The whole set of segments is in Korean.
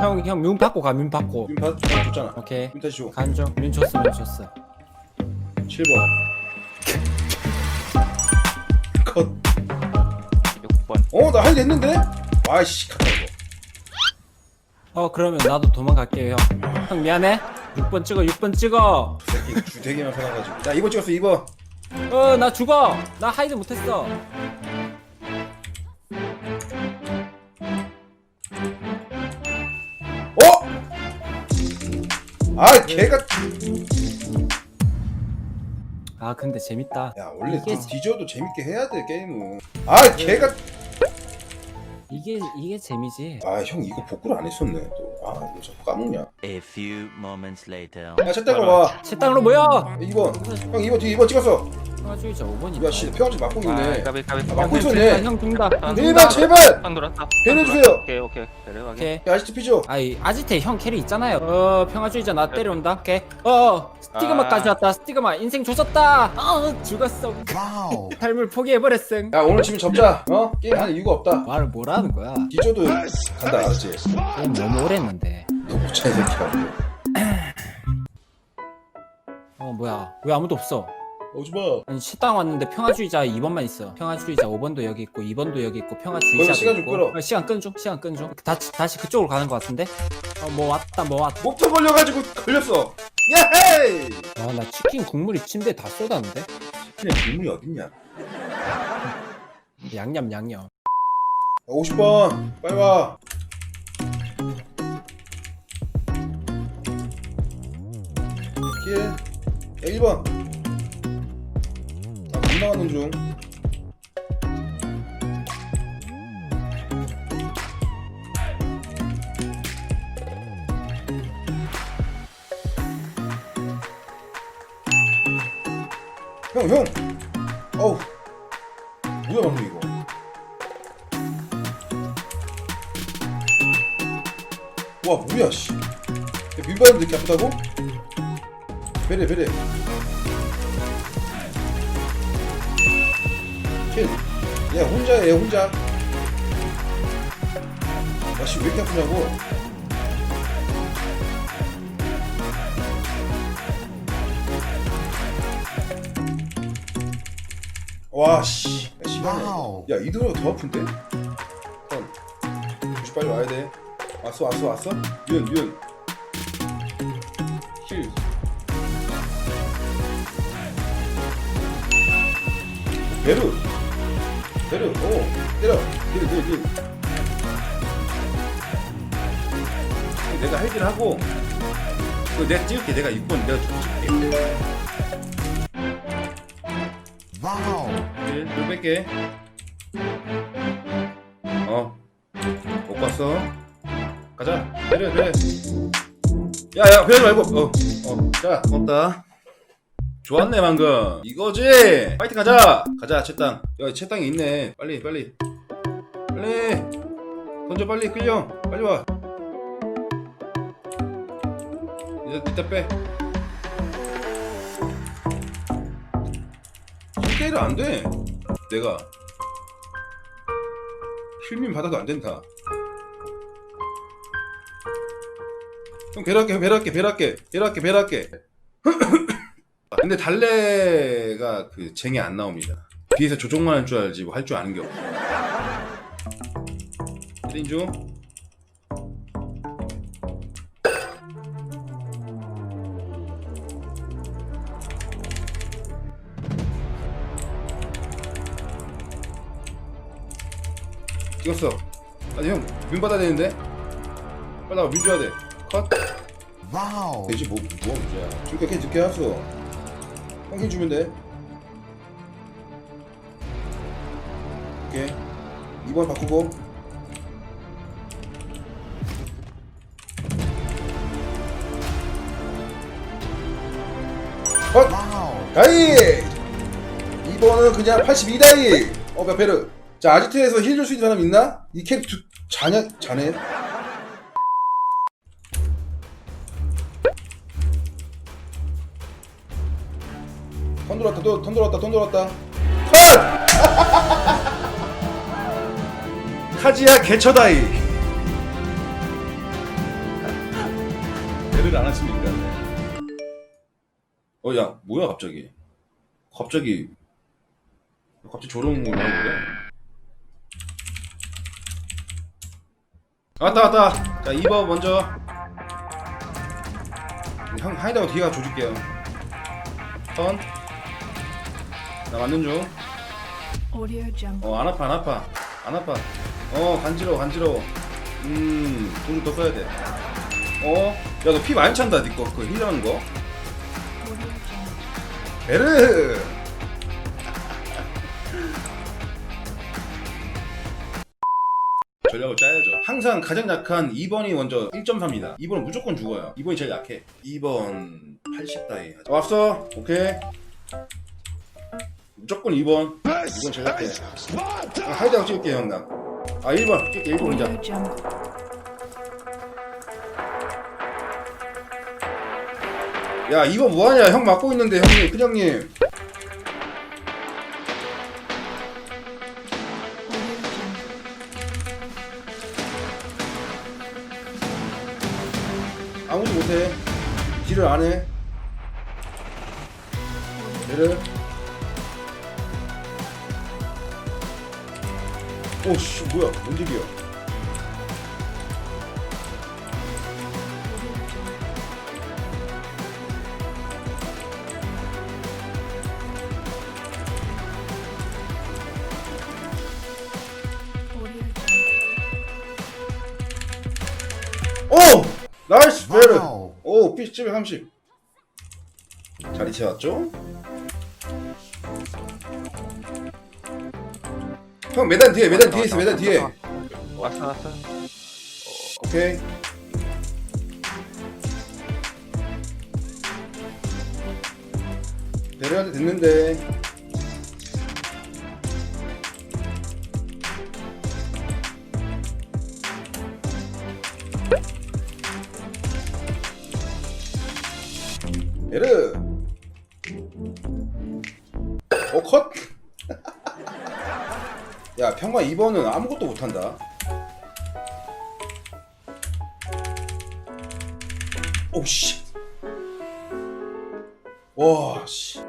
형, 형, 문 받고 가, 문 받고. 윤 받, 줬잖아 오케이. 윤 다시 줘 간죠. 문 줬어, 문 줬어. 7번 컷 6번 어? 나 할일 했는데? 아이씨 이거 어, 그러면 나도 도망갈게요, 형. 형, 미안해. 6번 찍어, 6번 찍어. 새끼 주대기만 사놔가지고 자 2번 찍었어 2번 어, 나 죽어. 나 하이드 못했어. 어? 아 걔가 아, 근데 재밌다. 야 원래 이게 좀 뒤져도 재밌게 해야 돼 게임은 아 걔가 이게, 이게 재미지. 아 형 이거 복구를 안 했었네 또아 이거 자꾸 까먹냐 A few moments later. 야 채땅으로 와제 땅으로 모여! 2번 형 2번 뒤에 2번 찍었어 평화주의자 5번이다. 야씨 평화지 맞고 아 있네 까비 까비 아, 막고 있어, 형 얘. 죽는다, 형 죽는다. 형 제발 돌았다 배려주세요. 오케이 오케이 내려가게 오케이. 야 아직도 피죠 아이 아지테 형 캐리 있잖아요. 어 평화주의자 나 때려온다. 오케이. 어 스티그마까지 아. 왔다. 스티그마 인생 조졌다. 어 죽었어. 삶을 포기해버렸음. 야 오늘 지금 접자 어? 게임 하는 이유가 없다 말을 뭐라는 거야? 뒤져도 간다 알았지? 게임 너무 오래 했는데. 너 못차이 새끼야 어 뭐야? 왜 아무도 없어? 오지마 아니 식당 왔는데 평화주의자 2번만 있어. 평화주의자 5번도 여기 있고 2번도 여기 있고 평화주의자도 시간 좀 있고. 끌어. 어, 시간 끈 중. 시간 끈 중. 다시 다시 그쪽으로 가는 것 같은데? 어 뭐 왔다 뭐 왔다. 목표 걸려가지고 걸렸어 야헤이 아나 치킨 국물이 침대에 다 쏟았는데? 그냥 질문이 어딨냐 양념 양념. 50번 빨리 와 킬. 야 1번 안 나가는 중 형, 형! 어우, 뭐야, 방금 이거? 와 뭐야 씨 야, 민바람 이렇게 아프다고? 베레 베레 킬얘 혼자야 얘 혼자 아씨 왜 이렇게 아프냐고 와씨 야, 시간이 야 이대로가 더 아픈데? 형 조시 빨리 와야 돼 왔어 왔어 왔어? 윤, 윤. 힐. 베르. 베르. 오. 때려. 딜, 딜, 딜. 내가 할일 하고. 그 내가 찍을게. 내가 6번 내가 좀 찍을게. 와우. 딜, 딜 뺄게. 어. 못 봤어. 가자 내려 내려 야야 배우지 말고 어어자 고맙다 좋았네 방금. 이거지? 파이팅 가자. 가자 채땅. 야 채땅이 있네. 빨리 빨리. 빨리. 던져 빨리. 끌려. 빨리 와. 이제 이따 빼. 힐게이를 안돼. 내가. 힐민 받아도 안 된다. 형 배럴게 배럴게 배럴게. 배럴게 배럴게 근데 달래가 그 쟁이 안 나옵니다. 뒤에서 조종만 할 줄 알지 뭐 할 줄 아는 게 없어. 1인 중 찍었어. 아니 형 민 받아야 되는데? 빨리 나와 민 줘야 돼 컷. 와우. 되지 뭐 뭐가 문제야? 지금까지 늦게 했어 형님 주면 돼. 오케이. 2번 바꾸고. 컷 다이! 2번은 그냥 82다이! 어 베페르? 자 아지트에서 힐 줄 수 있는 사람 있나? 이 캐릭터 자냐 자네 턴 들어왔다 또턴 들어왔다 턴 들어왔다 컷! 카지야 개처다이 배를 안 하십니까? 어, 야, 뭐야, 갑자기? 갑자기, 갑자기 저런 거 나오고 그래? 왔다, 왔다! 자, 2번 먼저. 형, 하이다고 뒤가 조질게요. 턴. 나 맞는 중. 어, 안 아파, 안 아파. 안 아파. 어, 간지러워, 간지러워. 음, 돈좀더 써야 돼. 어? 야, 너 피 많이 찬다, 니꺼. 그 힐하는 거. 베르! 전략을 짜야죠. 항상 가장 약한 2번이 먼저 1.3이다. 2번은 무조건 죽어요. 2번이 제일 약해. 2번 80 다이. 왔어? 오케이. 무조건 2번. 2번 제일 약해. 아, 하이드하고 찍을게, 형, 나. 아, 1번. 찍게, 1번 혼자. 야, 2번 뭐하냐? 형 맞고 있는데, 형님, 큰형님. 아무도 못해. 딜을 안 해. 얘를. 오씨 뭐야 뭔 일이야? 오 나이스 베르. 오 피스 730. 자리 채웠죠? 형 매단 뒤에 매단 뒤에 있어 매단 뒤에. 왔어 왔어 오케이. 내려가도 됐는데. 에르. 어 컷. 야 평화 2번은 아무것도 못한다. 오씨. 와 씨.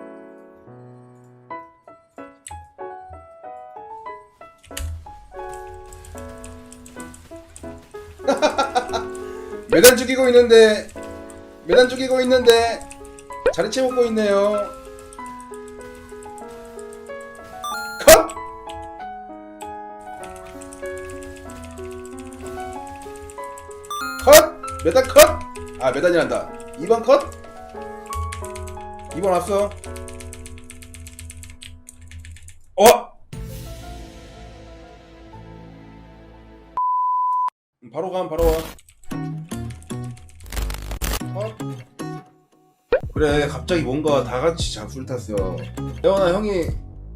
매단 죽이고 있는데 매단 죽이고 있는데 자리 채우고 있네요. 컷! 매단 컷! 아 매단이란다 2번 컷? 2번 왔어 어! 음, 바로 감 바로 와 컷? 그래 갑자기 뭔가 다같이 작술 탔어 태원아 형이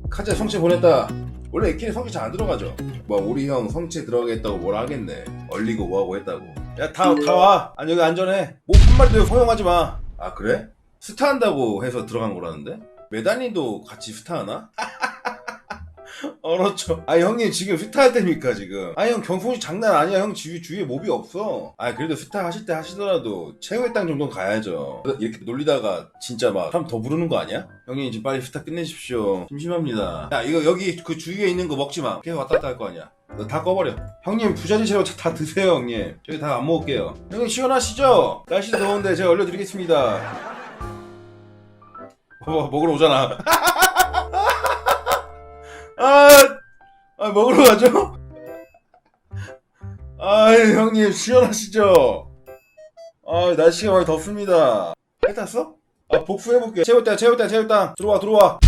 카제 성체 보냈다 원래 이끼리 성체 잘 안 들어가죠 뭐 우리 형 성체 들어가겠다고 뭐라 하겠네 얼리고 뭐하고 했다고 야 다 다 와 아니 여기 안전해 뭐 한마디도 허용하지 마 아 그래? 스타 한다고 해서 들어간 거라는데? 메다니도 같이 스타 하나? 얼었죠 아 형님 지금 스타 할 때입니까 지금 아니 형 경풍이 장난 아니야 형 주위, 주위에 몹이 없어 아 그래도 스타 하실 때 하시더라도 최후의 땅 정도는 가야죠 이렇게 놀리다가 진짜 막 사람 더 부르는 거 아니야? 형님 지금 빨리 스타 끝내십시오 심심합니다 야 이거 여기 그 주위에 있는 거 먹지 마 계속 왔다 갔다 할 거 아니야 너다 꺼버려. 형님 부자리 채로 다 드세요, 형님. 저희 다 안 먹을게요. 형님 시원하시죠? 날씨도 더운데 제가 얼려드리겠습니다. 어, 먹으러 오잖아. 아, 아, 먹으러 가죠? 아, 형님 시원하시죠? 아, 날씨가 많이 덥습니다. 해 탔어? 아, 복수해볼게. 채울당, 채울당, 채울당. 들어와, 들어와.